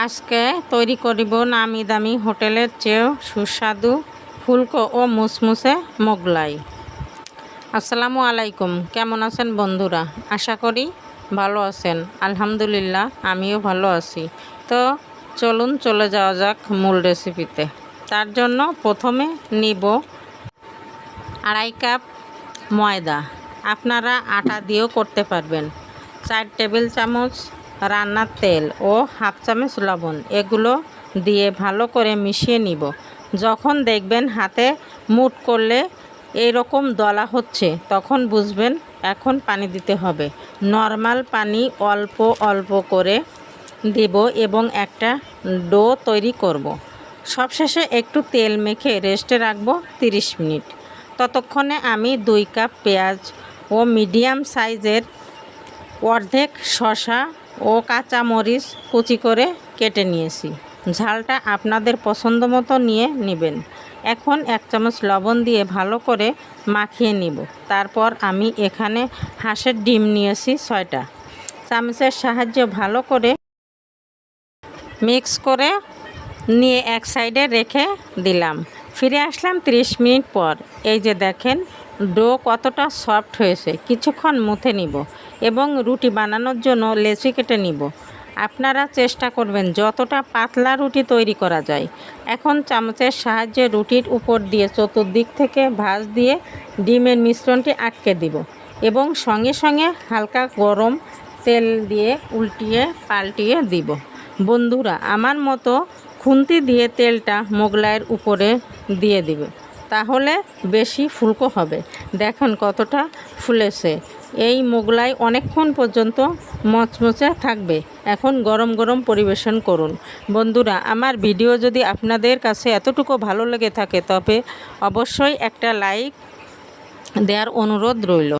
আজকে তৈরি করিব নামি দামি হোটেলের চেয়েও সুস্বাদু ফুলকো ও মুসমুসে মোগলাই। আসসালামু আলাইকুম। কেমন আছেন বন্ধুরা? আশা করি ভালো আছেন। আলহামদুলিল্লাহ, আমিও ভালো আছি। তো চলুন চলে যাওয়া যাক মূল রেসিপিতে। তার জন্য প্রথমে নিব আড়াই কাপ ময়দা। আপনারা আটা দিয়েও করতে পারবেন। চার টেবিল চামচ রান্নার তেল ও হাফ চামচ লবণ, এগুলো দিয়ে ভালো করে মিশিয়ে নিব। যখন দেখবেন হাতে মুট করলে এরকম দলা হচ্ছে, তখন বুঝবেন এখন পানি দিতে হবে। নর্মাল পানি অল্প অল্প করে দিব এবং একটা ডো তৈরি করব। সবশেষে একটু তেল মেখে রেস্টে রাখব 30 মিনিট। ততক্ষণে আমি দুই কাপ পেঁয়াজ ও মিডিয়াম সাইজের অর্ধেক শশা ও কাঁচা মরিচ কুচি করে কেটে নিয়েছি। ঝালটা আপনাদের পছন্দ মতো নিয়ে নেবেন। এখন এক চামচ লবণ দিয়ে ভালো করে মাখিয়ে নিব। তারপর আমি এখানে হাঁসের ডিম নিয়েছি ছয়টা। চামচের সাহায্যে ভালো করে মিক্স করে নিয়ে এক সাইডে রেখে দিলাম। ফিরে আসলাম 30 মিনিট পর। এই যে দেখেন, ডো কতটা সফট হয়েছে। কিছুক্ষণ মুথে নিব এবং রুটি বানানোর জন্য লেচি কেটে নিব। আপনারা চেষ্টা করবেন যতটা পাতলা রুটি তৈরি করা যায়। এখন চামচের সাহায্যে রুটির উপর দিয়ে চতুর্দিক থেকে ভাঁজ দিয়ে ডিমের মিশ্রণটি আটকে দিব এবং সঙ্গে সঙ্গে হালকা গরম তেল দিয়ে উল্টিয়ে পাল্টিয়ে দিব। বন্ধুরা, আমার মতো খুন্তি দিয়ে তেলটা মোগলাইয়ের উপরে দিয়ে দিবে। তাহলে বেশি ফুলকো হবে। দেখুন কতটা ফুলেছে। এই মোগলাই অনেকক্ষণ পর্যন্ত মচমচে থাকবে। এখন গরম গরম পরিবেশন করুন। বন্ধুরা, আমার ভিডিও যদি আপনাদের কাছে এতটুকু ভালো লেগে থাকে, তবে অবশ্যই একটা লাইক দেওয়ার অনুরোধ রইল।